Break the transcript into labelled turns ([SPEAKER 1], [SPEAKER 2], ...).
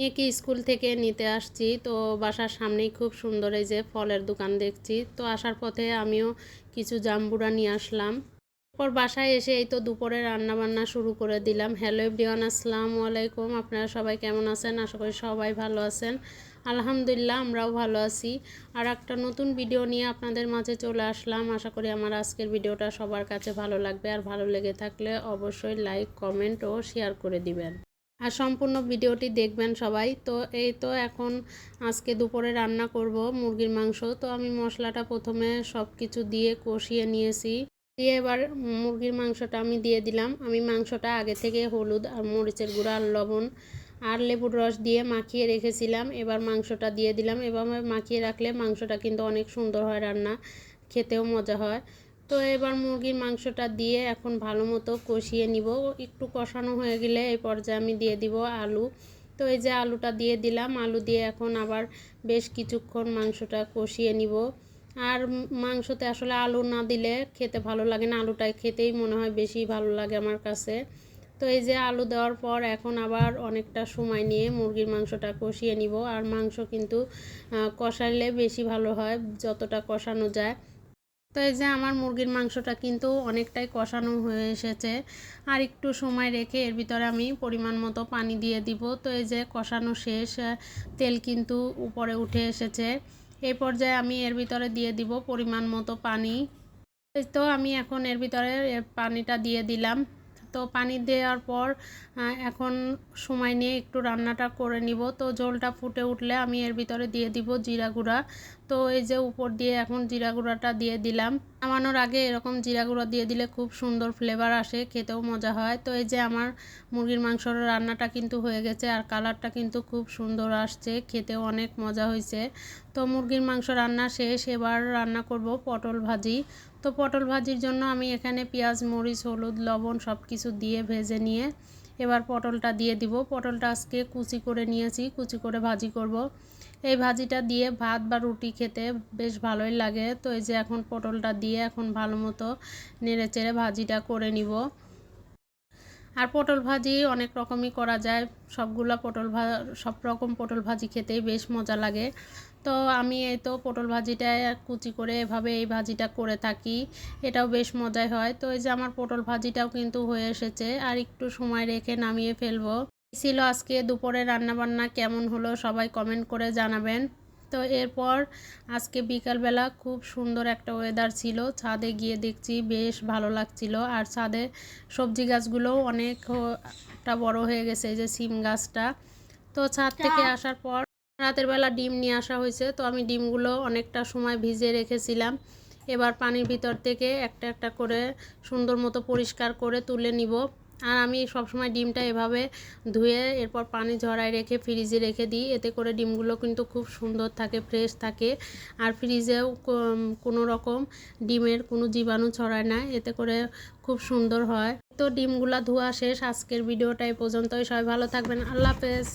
[SPEAKER 1] মেয়েকে স্কুল থেকে নিতে আসছি। তো বাসার সামনেই খুব সুন্দর এই যে ফলের দোকান দেখছি। তো আসার পথে আমিও কিছু জাম্বুরা নিয়ে আসলাম। তারপর বাসায় এসে এই তো দুপুরে রান্না বান্না শুরু করে দিলাম। হ্যালো এভরিওয়ান, আসসালামু আলাইকুম। আপনারা সবাই কেমন আছেন? আশা করি সবাই ভালো আছেন। আলহামদুলিল্লাহ, আমরাও ভালো আছি। আর একটা নতুন ভিডিও নিয়ে আপনাদের মাঝে চলে আসলাম। আশা করি আমার আজকের ভিডিওটা সবার কাছে ভালো লাগবে। আর ভালো লেগে থাকলে অবশ্যই লাইক, কমেন্ট ও শেয়ার করে দিবেন। আর সম্পূর্ণ ভিডিওটি দেখবেন সবাই। তো এই তো এখন আজকে দুপুরে রান্না করব মুরগির মাংস। তো আমি মশলাটা প্রথমে সব কিছু দিয়ে কষিয়ে নিয়েছি। দিয়ে এবার মুরগির মাংসটা আমি দিয়ে দিলাম। আমি মাংসটা আগে থেকে হলুদ আর মরিচের গুঁড়া আর লবণ আর লেবুর রস দিয়ে মাখিয়ে রেখেছিলাম। এবার মাংসটা দিয়ে দিলাম। এভাবে মাখিয়ে রাখলে মাংসটা কিন্তু অনেক সুন্দর হয় রান্না। খেতেও মজা হয়। তো এবার মুরগির মাংসটা দিয়ে এখন ভালো মতো কষিয়ে নিব। একটু কষানো হয়ে গেলে এই পর্যায়ে আমি দিয়ে দিব আলু। তো এই যে আলুটা দিয়ে দিলাম, আলু দিয়ে এখন আবার বেশ কিছুক্ষণ মাংসটা কষিয়ে নিব। আর মাংসতে আসলে আলু না দিলে খেতে ভালো লাগে না, আলুটাই খেতেই মনে হয় বেশি ভালো লাগে আমার কাছে। তো এই যে আলু দেওয়ার পর এখন আবার অনেকটা সময় নিয়ে মুরগির মাংসটা কষিয়ে নিব। আর মাংস কিন্তু কষাইলে বেশি ভালো হয়, যতটা কষানো যায়। তো এই যে আমার মুরগির মাংসটা কিন্তু অনেকটাই কষানো হয়ে এসেছে। আর একটু সময় রেখে এর ভিতরে আমি পরিমাণ মতো পানি দিয়ে দিব। তো এই যে কষানো শেষ তেল কিন্তু উপরে উঠে এসেছে। এই পর্যায়ে আমি এর ভিতরে দিয়ে দিব পরিমাণ মতো পানি। তো আমি এখন এর ভিতরে পানিটা দিয়ে দিলাম। তো পানি দেওয়ার পর এখন সময় নিয়ে একটু রান্নাটা করে নিব। তো ঝোলটা ফুটে উঠলে আমি এর ভিতরে দিয়ে দিব জিরা গুঁড়া। তো এই যে উপর দিয়ে এখন জিরা গুঁড়াটা দিয়ে দিলাম। নামানোর আগে এরকম জিরা গুঁড়ো দিয়ে দিলে খুব সুন্দর ফ্লেভার আসে, খেতেও মজা হয়। তো এই যে আমার মুরগির মাংসর রান্নাটা কিন্তু হয়ে গেছে আর কালারটা কিন্তু খুব সুন্দর আসছে, খেতেও অনেক মজা হয়েছে। তো মুরগির মাংস রান্না শেষ, এবার রান্না করব পটল ভাজি। তো পটল ভাজির জন্য আমি এখানে পেঁয়াজ, মরিচ, হলুদ, লবণ সব কিছু দিয়ে ভেজে নিয়ে এবার পটলটা দিয়ে দিব। পটলটা আজকে কুচি করে নিয়েছি, কুচি করে ভাজি করব। এই ভাজিটা দিয়ে ভাত বা রুটি খেতে বেশ ভালোই লাগে। তো এই যে এখন পটলটা দিয়ে এখন ভালো মতো নেড়ে চেড়ে ভাজিটা করে নিব। আর পটল ভাজি অনেক রকমই করা যায়। সবগুলা পটল ভা, সব রকম পটল ভাজি খেতেই বেশ মজা লাগে। তো আমি এই তো পটল ভাজিটা কুচি করে এভাবে এই ভাজিটা করে থাকি, এটাও বেশ মজাই হয়। তো এই যে আমার পটল ভাজিটাও কিন্তু হয়ে এসেছে, আর একটু সময় রেখে নামিয়ে ফেলব। ছিল আজকে দুপুরে রান্নাবান্না কেমন হলো সবাই কমেন্ট করে জানাবেন। তো এরপর আজকে বিকালবেলা খুব সুন্দর একটা ওয়েদার ছিল। ছাদে গিয়ে দেখছি বেশ ভালো লাগছিল। আর ছাদে সবজি গাছগুলোও অনেকটা বড় হয়ে গেছে এই যে সিম গাছটা। তো ছাদ থেকে আসার পর রাতের বেলা ডিম নিয়ে আসা হয়েছে। তো আমি ডিমগুলো অনেকটা সময় ভিজে রেখেছিলাম। এবার পানির ভিতর থেকে একটা একটা করে সুন্দর মতো পরিষ্কার করে তুলে নিব। আর আমি সব সময় ডিমটা এভাবে ধুয়ে এরপর পানি ঝরায় রেখে ফ্রিজে রেখে দিই। এতে করে ডিমগুলো কিন্তু খুব সুন্দর থাকে, ফ্রেশ থাকে। আর ফ্রিজেও কোনো রকম ডিমের কোনো জীবাণু ছড়ায় না, এতে করে খুব সুন্দর হয়। তো ডিমগুলা ধোয়া শেষ, আজকের ভিডিওটা এই পর্যন্তই। সবাই ভালো থাকবেন। আল্লাহ হাফেজ।